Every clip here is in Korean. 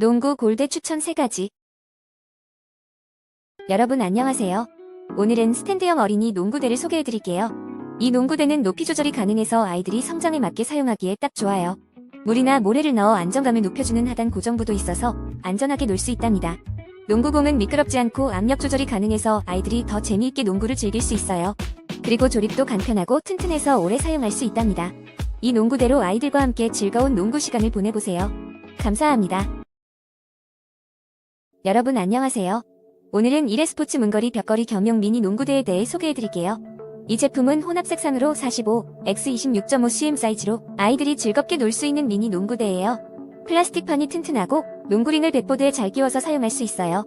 농구 골대 추천 3가지. 여러분 안녕하세요. 오늘은 스탠드형 어린이 농구대를 소개해드릴게요. 이 농구대는 높이 조절이 가능해서 아이들이 성장에 맞게 사용하기에 딱 좋아요. 물이나 모래를 넣어 안정감을 높여주는 하단 고정부도 있어서 안전하게 놀 수 있답니다. 농구공은 미끄럽지 않고 압력 조절이 가능해서 아이들이 더 재미있게 농구를 즐길 수 있어요. 그리고 조립도 간편하고 튼튼해서 오래 사용할 수 있답니다. 이 농구대로 아이들과 함께 즐거운 농구 시간을 보내보세요. 감사합니다. 여러분 안녕하세요. 오늘은 이레스포츠 문거리 벽걸이 겸용 미니 농구대에 대해 소개해드릴게요. 이 제품은 혼합 색상으로 45, X26.5 cm 사이즈로 아이들이 즐겁게 놀 수 있는 미니 농구대예요. 플라스틱판이 튼튼하고 농구링을 백보드에 잘 끼워서 사용할 수 있어요.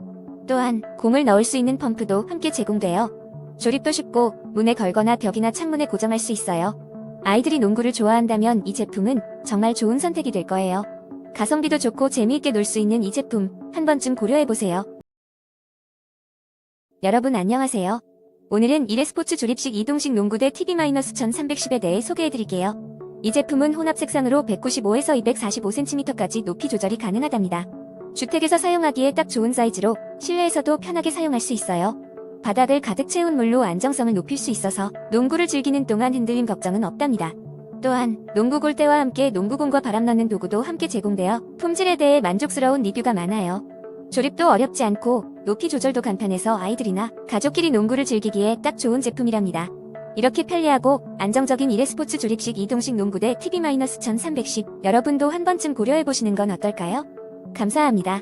또한 공을 넣을 수 있는 펌프도 함께 제공돼요. 조립도 쉽고 문에 걸거나 벽이나 창문에 고정할 수 있어요. 아이들이 농구를 좋아한다면 이 제품은 정말 좋은 선택이 될 거예요. 가성비도 좋고 재미있게 놀 수 있는 이 제품 한 번쯤 고려해보세요. 여러분 안녕하세요. 오늘은 이레스포츠 조립식 이동식 농구대 TB-1310에 대해 소개해드릴게요. 이 제품은 혼합 색상으로 195에서 245cm까지 높이 조절이 가능하답니다. 주택에서 사용하기에 딱 좋은 사이즈로 실내에서도 편하게 사용할 수 있어요. 바닥을 가득 채운 물로 안정성을 높일 수 있어서 농구를 즐기는 동안 흔들림 걱정은 없답니다. 또한 농구 골대와 함께 농구공과 바람 넣는 도구도 함께 제공되어 품질에 대해 만족스러운 리뷰가 많아요. 조립도 어렵지 않고 높이 조절도 간편해서 아이들이나 가족끼리 농구를 즐기기에 딱 좋은 제품이랍니다. 이렇게 편리하고 안정적인 이레스포츠 조립식 이동식 농구대 TB-1310 여러분도 한 번쯤 고려해보시는 건 어떨까요? 감사합니다.